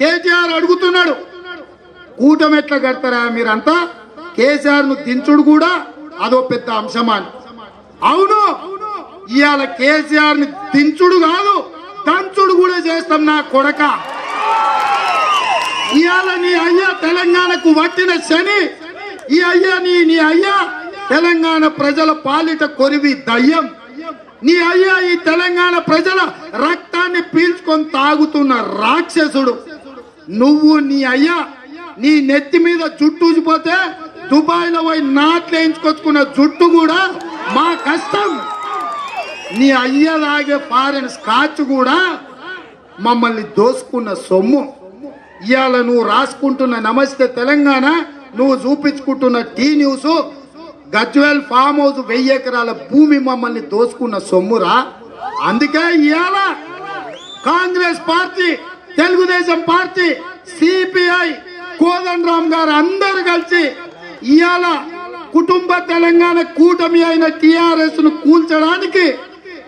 కేటీఆర్ అడుగుతున్నాడు. కూటమి ఎట్లా కడతారా మీరంతా? కేసీఆర్ను దించుడు కూడా అదో పెద్ద అంశమాని. అవును ఇవాళ కేసీఆర్ని దించుడు కాదు దంచుడు కూడా చేస్తాం నా కొడక. ఇవాళ నీ అయ్యా తెలంగాణకు వట్టిన శని ఈ అయ్యా నీ నీ అయ్యా తెలంగాణ ప్రజల పాలిట కొరివి దయ్యం. నీ అయ్యా ఈ తెలంగాణ ప్రజల రక్తాన్ని పీల్చుకొని తాగుతున్న రాక్షసుడు. నువ్వు నీ అయ్యా నీ నెత్తి మీద జుట్టు దుబాయ్లో పోయి నాట్లేయించుకొచ్చుకున్న జుట్టు కూడా మా కష్టం. నీ అయ్య తాగే ఫారెన్ స్కాచ్ కూడా మమ్మల్ని దోసుకున్న సొమ్ము. ఇవాళ నువ్వు రాసుకుంటున్న నమస్తే తెలంగాణ నువ్వు చూపించుకుంటున్న T news Gajwel farm house వెయ్యి ఎకరాల భూమి మమ్మల్ని దోసుకున్న సొమ్మురా? అందుకే ఇవాళ Congress party Telugu Desam party CPI Kodandaram garu అందరు కలిసి ఇవాళ కుటుంబ తెలంగాణ కూటమి అయిన టిఆర్ఎస్ను కూల్చడానికి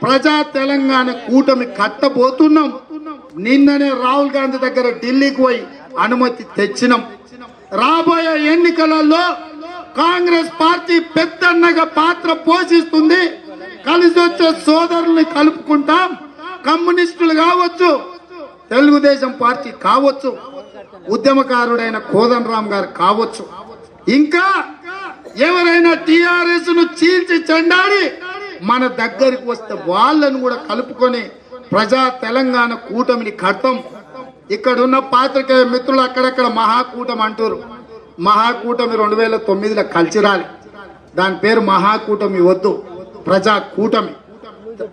ప్రజా తెలంగాణ కూటమి కట్టబోతున్నాం. నిన్ననే రాహుల్ గాంధీ దగ్గర ఢిల్లీకి పోయి అనుమతి తెచ్చినాం. రాబోయే ఎన్నికలలో కాంగ్రెస్ పార్టీ పెద్దన్నగా పాత్ర పోషిస్తుంది. కలిసి వచ్చే సోదరుల్ని కలుపుకుంటాం. కమ్యూనిస్టులు కావచ్చు తెలుగుదేశం పార్టీ కావచ్చు ఉద్యమకారుడైన కోదన్ రామ్ గారు కావచ్చు. ఇంకా ఎవరైనా టిఆర్ఎస్ను చీల్చి చెండాడి మన దగ్గరికి వస్తే వాళ్ళను కూడా కలుపుకొని ప్రజా తెలంగాణ కూటమిని కడతాం. ఇక్కడ ఉన్న పాత్రికేయ మిత్రులు అక్కడక్కడ మహాకూటమి అంటారు మహాకూటమి రెండు వేల తొమ్మిదిలో కలిసి రాలి. దాని పేరు మహాకూటమి వద్దు ప్రజా కూటమి.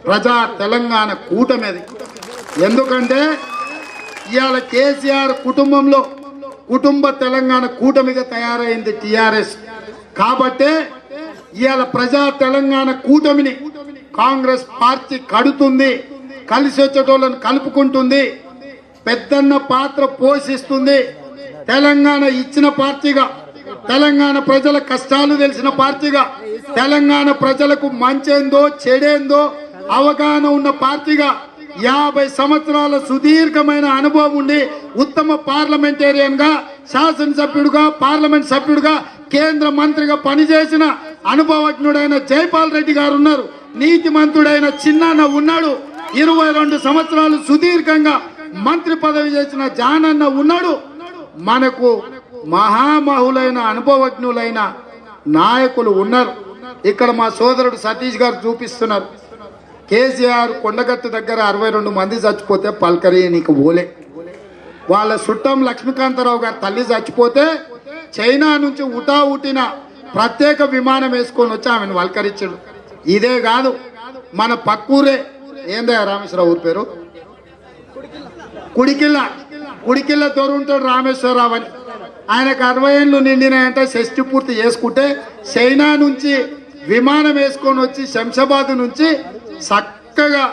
ప్రజా తెలంగాణ కూటమి అది. ఎందుకంటే ఇవాళ కేసీఆర్ కుటుంబంలో కుటుంబ తెలంగాణ కూటమిగా తయారైంది టిఆర్ఎస్. కాబట్టే ఇవాళ ప్రజా తెలంగాణ కూటమిని కాంగ్రెస్ పార్టీ కడుతుంది కలిసి వచ్చేటోళ్ళని కలుపుకుంటుంది పెద్దన్న పాత్ర పోషిస్తుంది. తెలంగాణ ఇచ్చిన పార్టీగా తెలంగాణ ప్రజల కష్టాలు తెలిసిన పార్టీగా తెలంగాణ ప్రజలకు మంచేందో చెడేందో అవగాహన ఉన్న పార్టీగా యాభై సంవత్సరాల సుదీర్ఘమైన అనుభవం ఉండి ఉత్తమ పార్లమెంటేరియన్గా శాసనసభ్యుడుగా పార్లమెంట్ సభ్యుడుగా కేంద్ర మంత్రిగా పనిచేసిన అనుభవజ్ఞుడైన జైపాల్ రెడ్డి గారు ఉన్నారు నీతి మంత్రుడైన చిన్నాన్న ఉన్నాడు. ఇరవై రెండు సంవత్సరాలు సుదీర్ఘంగా మంత్రి పదవి చేసిన జానన్న ఉన్నాడు. మనకు మహామహులైన అనుభవజ్ఞులైన నాయకులు ఉన్నారు. ఇక్కడ మా సోదరుడు సతీష్ గారు చూపిస్తున్నారు. కేసీఆర్ కొండగట్టు దగ్గర అరవై రెండు మంది చచ్చిపోతే పల్కరి నీకు ఓలే. వాళ్ళ చుట్టం లక్ష్మీకాంతరావు గారు తల్లి చచ్చిపోతే చైనా నుంచి ఉటా ఉటిన ప్రత్యేక విమానం వేసుకొని వచ్చి ఆమెను వల్కరించడు. ఇదే కాదు మన పక్కూరే. ఏందా రామేశ్వరరావు ఊరి పేరు? కుడికిల్ల కుడికిల్ల తోరుంటాడు రామేశ్వరరావు అని. ఆయనకు అరవై ఏళ్ళు నిండినాయంటే షష్టి పూర్తి చేసుకుంటే చైనా నుంచి విమానం వేసుకొని వచ్చి శంషాబాద్ నుంచి చక్కగా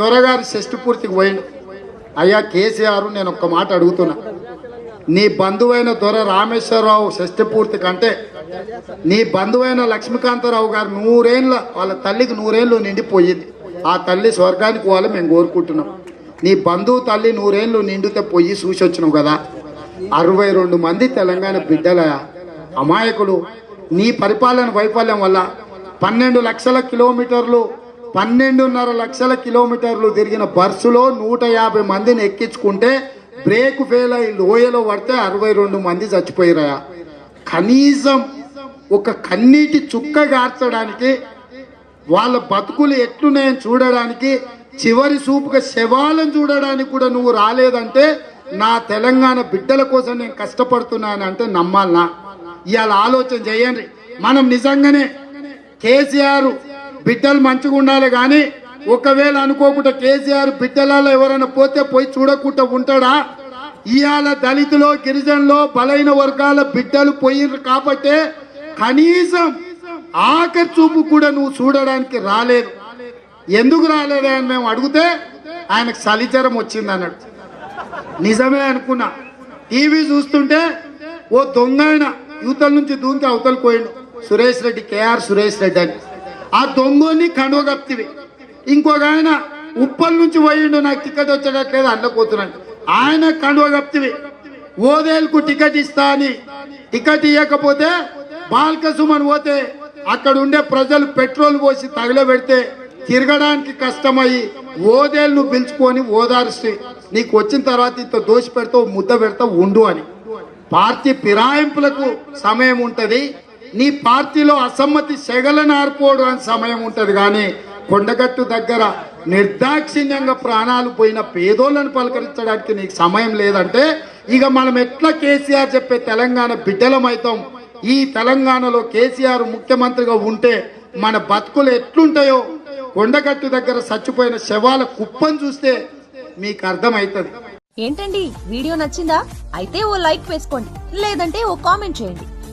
దొరగారి షష్టి పూర్తికి పోయిండు. అయ్యా కేసీఆర్ నేను ఒక్క మాట అడుగుతున్నా. నీ బంధువైన దొర రామేశ్వరరావు షష్టి పూర్తి కంటే నీ బంధువైన లక్ష్మీకాంతరావు గారు నూరేళ్ళ వాళ్ళ తల్లికి నూరేళ్ళు నిండిపోయింది. ఆ తల్లి స్వర్గానికి పోవాలి మేము కోరుకుంటున్నాం. నీ బంధువు తల్లి నూరేళ్ళు నిండితే పొయ్యి చూసి వచ్చినావు కదా. అరవై రెండు మంది తెలంగాణ బిడ్డల అమాయకులు. నీ పరిపాలన వైఫల్యం వల్ల పన్నెండు లక్షల కిలోమీటర్లు పన్నెండున్నర లక్షల కిలోమీటర్లు తిరిగిన బస్సులో నూట యాభై మందిని ఎక్కించుకుంటే బ్రేక్ ఫెయిల్ అయి లోయలో పడితే అరవై రెండు మంది చచ్చిపోయిరా. కనీసం ఒక కన్నీటి చుక్క గార్చడానికి వాళ్ళ బతుకులు ఎట్లున్నాయని చూడడానికి చివరి చూపుగా శవాలను చూడడానికి కూడా నువ్వు రాలేదంటే నా తెలంగాణ బిడ్డల కోసం నేను కష్టపడుతున్నాను అంటే నమ్మాలనా? ఇవాళ ఆలోచన చేయండి. మనం నిజంగానే కేసీఆర్ బిడ్డలు మంచిగా ఉండాలి కానీ ఒకవేళ అనుకోకుండా కేసీఆర్ బిడ్డలలో ఎవరైనా పోతే పోయి చూడకుండా ఉంటాడా? ఇవాళ దళితులో గిరిజనులో బలైన వర్గాల బిడ్డలు పోయిర్రు కాబట్టే కనీసం ఆఖరి చూపు కూడా నువ్వు చూడడానికి రాలేదు. ఎందుకు రాలేదు అని మేము అడిగితే ఆయనకు సలిచరం వచ్చింది అన్నాడు నిజమే అనుకున్నా. టీవీ చూస్తుంటే ఓ దొంగ ఆయన యువతల నుంచి దూకి అవతలు పోయిండు. సురేష్ రెడ్డి కేఆర్ సురేష్ రెడ్డి అని. ఆ దొంగని కండువ ఇంకొక ఆయన ఉప్పల్ నుంచి పోయిండు నాకు టికెట్ వచ్చేటట్లేదు అన్నపోతున్నాను ఆయన కండువ కప్తివి ఓదేల్కు టికెట్ ఇస్తా అని. టికెట్ ఇవ్వకపోతే బాల్కసుమన్ పోతే అక్కడ ఉండే ప్రజలు పెట్రోల్ పోసి తగలబెడితే తిరగడానికి కష్టమయ్యి ఓదేళ్ళు పిలుచుకొని ఓదార్చి నీకు వచ్చిన తర్వాత ఇంత దోషి పెడతావు ముద్ద పెడతావు ఉండు అని. పార్టీ ఫిరాయింపులకు సమయం ఉంటుంది. నీ పార్టీలో అసమ్మతి సెగలను ఆర్పోవడం అని సమయం ఉంటది కానీ కొండగట్టు దగ్గర నిర్దాక్షిణ్యంగా ప్రాణాలు పోయిన పేదోళ్ళను పలకరించడానికి నీకు సమయం లేదంటే ఇక మనం ఎట్లా కేసీఆర్ చెప్పే తెలంగాణ బిడ్డలమైతాం? ఈ తెలంగాణలో కేసీఆర్ ముఖ్యమంత్రిగా ఉంటే మన బతుకులు ఎట్లుంటాయో? కొండగట్టు దగ్గర చచ్చిపోయిన శవాల కుప్పం చూస్తే మీకు అర్థమవుతుంది ఏంటండి? వీడియో నచ్చిందా? అయితే ఓ లైక్ వేసుకోండి. లేదంటే ఓ కామెంట్ చేయండి.